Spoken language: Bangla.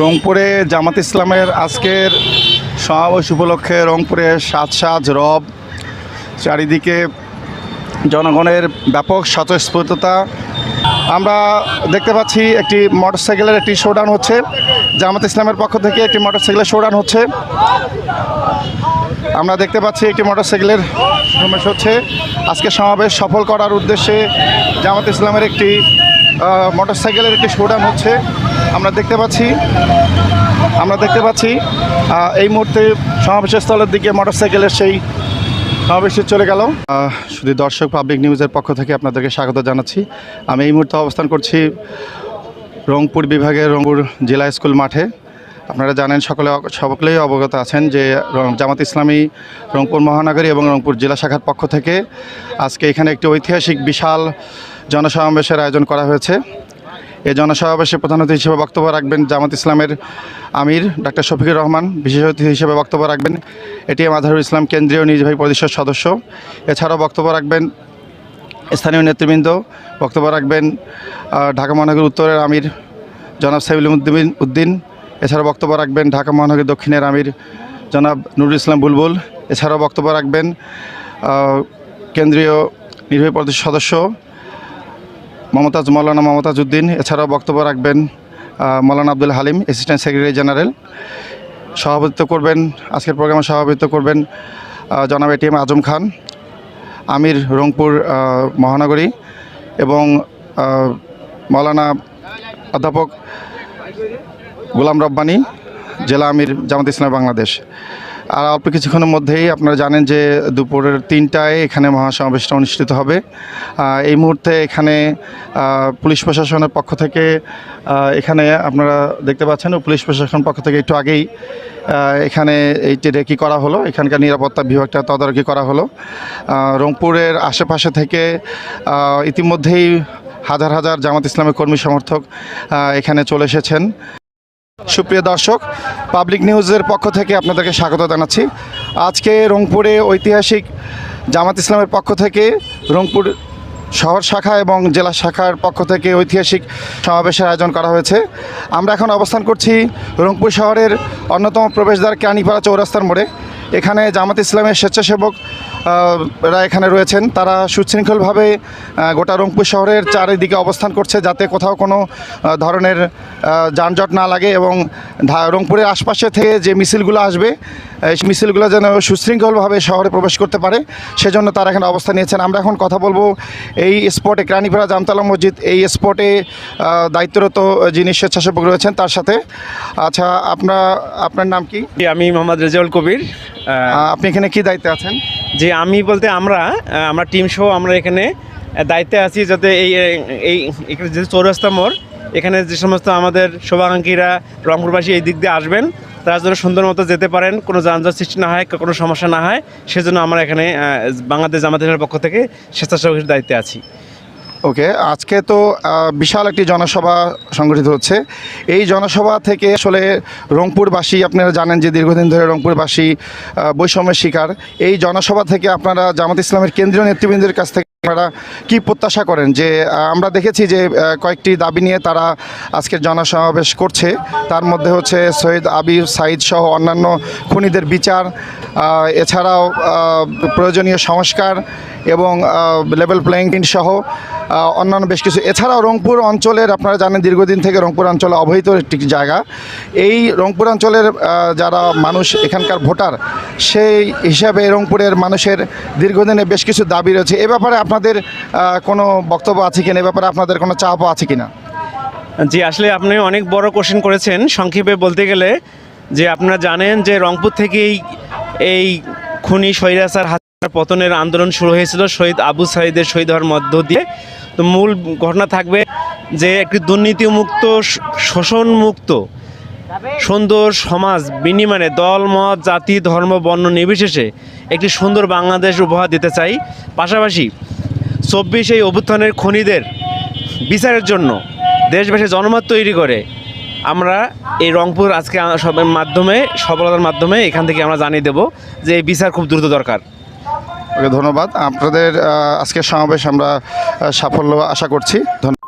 রংপুরে জামাত ইসলামের আজকের সমাবেশ উপলক্ষে রংপুরে সাজ সাজ, রব, চারিদিকে জনগণের ব্যাপক স্বতঃস্ফূর্ততা। আমরা দেখতে পাচ্ছি একটি মোটরসাইকেলের একটি শোডাউন হচ্ছে। জামাত ইসলামের পক্ষ থেকে একটি মোটরসাইকেলের শোডাউন হচ্ছে। আমরা দেখতে পাচ্ছি একটি মোটরসাইকেলের সমাবেশ হচ্ছে। আজকে সমাবেশ সফল করার উদ্দেশ্যে জামাত ইসলামের একটি মোটরসাইকেলের একটি শোডাউন হচ্ছে। আমরা দেখতে পাচ্ছি, আমরা দেখতে পাচ্ছি এই মুহূর্তে সমাবেশের স্থলের দিকে মোটরসাইকেলের সেই সমাবেশে চলে গেল। শুধু দর্শক পাবলিক নিউজের পক্ষ থেকে আপনাদেরকে স্বাগত জানাচ্ছি। আমি এই মুহূর্তে অবস্থান করছি রংপুর বিভাগের রংপুর জেলা স্কুল মাঠে। আপনারা জানেন সকলে সকলেই অবগত আছেন যে জামাত ইসলামী রংপুর মহানগরী এবং রংপুর জেলা শাখার পক্ষ থেকে আজকে এখানে একটি ঐতিহাসিক বিশাল জনসমাবেশের আয়োজন করা হয়েছে। এই জনসমাবেশে প্রধান অতিথি হিসেবে বক্তব্য রাখবেন জামাত ইসলামের আমির ডাক্তার শফিকুর রহমান, বিশেষ অতিথি হিসেবে বক্তব্য রাখবেন এটিএম আজহারুল ইসলাম কেন্দ্রীয় নির্বাহী পরিষদ সদস্য। এছাড়াও বক্তব্য রাখবেন স্থানীয় নেতৃবৃন্দ, বক্তব্য রাখবেন ঢাকা মহানগর উত্তরের আমির জনাব সাইবুল উদ্দিন উদ্দিন। এছাড়াও বক্তব্য রাখবেন ঢাকা মহানগর দক্ষিণের আমির জনাব নুরুল ইসলাম বুলবুল। এছাড়াও বক্তব্য রাখবেন কেন্দ্রীয় নির্বাহী পরিষদ সদস্য মমতাজ, মৌলানা মমতাজ উদ্দিন। এছাড়াও বক্তব্য রাখবেন Maulana Abdul Halim assistant secretary general সভাপতিত্ব করবেন, আজকের প্রোগ্রামে সভাপতিত্ব করবেন জনাব এটিএম আজম খান, আমির রংপুর মহানগরী এবং মৌলানা অধ্যাপক গোলাম রব্বানী, জেলা আমির জামাত ইসলাম বাংলাদেশ। আর অল্প কিছুক্ষণের মধ্যেই আপনারা জানেন যে দুপুরের তিনটায় এখানে মহাসমাবেশটা অনুষ্ঠিত হবে। এই মুহূর্তে এখানে পুলিশ প্রশাসনের পক্ষ থেকে এখানে আপনারা দেখতে পাচ্ছেন পুলিশ প্রশাসনের পক্ষ থেকে একটু আগেই এখানে এইটি রেকি করা হলো। এখানকার নিরাপত্তা বিভাগটা তদারকি করা হলো। রংপুরের আশেপাশে থেকে ইতিমধ্যেই হাজার হাজার জামাত ইসলামের কর্মী সমর্থক এখানে চলে এসেছেন। সুপ্রিয় দর্শক পাবলিক নিউজের পক্ষ থেকে আপনাদেরকে স্বাগত জানাচ্ছি। আজকে রংপুরে ঐতিহাসিক জামাত ইসলামের পক্ষ থেকে রংপুর শহর শাখা এবং জেলা শাখার পক্ষ থেকে ঐতিহাসিক সমাবেশের আয়োজন করা হয়েছে। আমরা এখন অবস্থান করছি রংপুর শহরের অন্যতম প্রবেশদ্বার ক্যানিপাড়া চৌরাস্তার মোড়ে। এখানে জামাত ইসলামের স্বেচ্ছাসেবক রা এখানে রয়েছেন। তারা সুশৃঙ্খলভাবে গোটা রংপুর শহরের চারিদিকে অবস্থান করছে যাতে কোথাও কোনো ধরনের যানজট না লাগে এবং রংপুরের আশপাশে থেকে যে মিছিলগুলো আসবে এই মিছিলগুলো যেন সুশৃঙ্খলভাবে শহরে প্রবেশ করতে পারে সেজন্য তারা এখানে অবস্থান নিয়েছেন। আমরা এখন কথা বলব এই স্পটে ক্রানিপাড়া জামতলা মসজিদ এই স্পটে দায়িত্বরত যিনি স্বেচ্ছাসেবক রয়েছেন তার সাথে। আচ্ছা আপনার আপনার নাম কি? আমি মোহাম্মদ রেজাউল কবির আপনি এখানে কি দায়িত্বে আছেন? যে আমি বলতে আমরা আমরা টিম সহ আমরা এখানে দায়িত্বে আছি যাতে এই এই, এখানে যে চৌরাস্তা মোড়, এখানে যে সমস্ত আমাদের শোভাকাঙ্ক্ষীরা রংপুরবাসী এই দিক দিয়ে আসবেন, তারা যেন সুন্দর মতো যেতে পারেন, কোনো যানজট সৃষ্টি না হয়, কোনো সমস্যা না হয়, সেজন্য আমরা এখানে বাংলাদেশ জামাতের পক্ষ থেকে স্বেচ্ছাসেবকের দায়িত্বে আছি। ওকে, আজকে তো বিশাল একটি জনসভা সংগঠিত হচ্ছে। এই জনসভা থেকে আসলে রংপুরবাসী, আপনারা জানেন যে দীর্ঘদিন ধরে রংপুরবাসী বৈষম্যের শিকার। এই জনসভা থেকে আপনারা জামাত ইসলামের কেন্দ্রীয় নেতৃবৃন্দের কাছ থেকে আপনারা কি প্রত্যাশা করেন? যে আমরা দেখেছি যে কয়েকটি দাবি নিয়ে তারা আজকের জনসমাবেশ করছে। তার মধ্যে হচ্ছে সৈয়দ আবির সাইদ সহ অন্যান্য খুনিদের বিচার এছাড়াও প্রয়োজনীয় সংস্কার এবং লেভেল প্লেয়িং সহ অন্যান্য বেশ কিছু। এছাড়াও রংপুর অঞ্চলের, আপনারা জানেন দীর্ঘদিন থেকে রংপুর অঞ্চলে অবহিত একটি জায়গা। এই রংপুর অঞ্চলের যারা মানুষ এখানকার ভোটার, সেই হিসাবে রংপুরের মানুষের দীর্ঘদিনে বেশ কিছু দাবি রয়েছে। এ ব্যাপারে আপনাদের কোনো বক্তব্য আছে কিনা? এ ব্যাপারে আপনাদের কোনো চাপও আছে কিনা? জি, আসলে আপনি অনেক বড় কোশ্চেন করেছেন। সংক্ষেপে বলতে গেলে যে আপনারা জানেন যে রংপুর থেকেই এই খুনি স্বৈরাচার পতনের আন্দোলন শুরু হয়েছিল, শহীদ আবু সাইদের শহীদ হওয়ার মধ্য দিয়ে। তো মূল ঘটনা থাকবে যে একটি দুর্নীতিমুক্ত শোষণমুক্ত সুন্দর সমাজ বিনিময়ে দল, মত, জাতি, ধর্ম, বর্ণ নির্বিশেষে একটি সুন্দর বাংলাদেশ উপহার দিতে চাই। পাশাপাশি চব্বিশ এই অভ্যুত্থানের খনিদের বিচারের জন্য দেশবাসী জনমত তৈরি করে আমরা এই রংপুর আজকে সবের মাধ্যমে, সফলতার মাধ্যমে এখান থেকে আমরা জানিয়ে দেব যে এই বিচার খুব দ্রুত দরকার। ওকে ধন্যবাদ। আপনাদের আজকের সমাবেশ আমরা সাফল্য আশা করছি। ধন্যবাদ।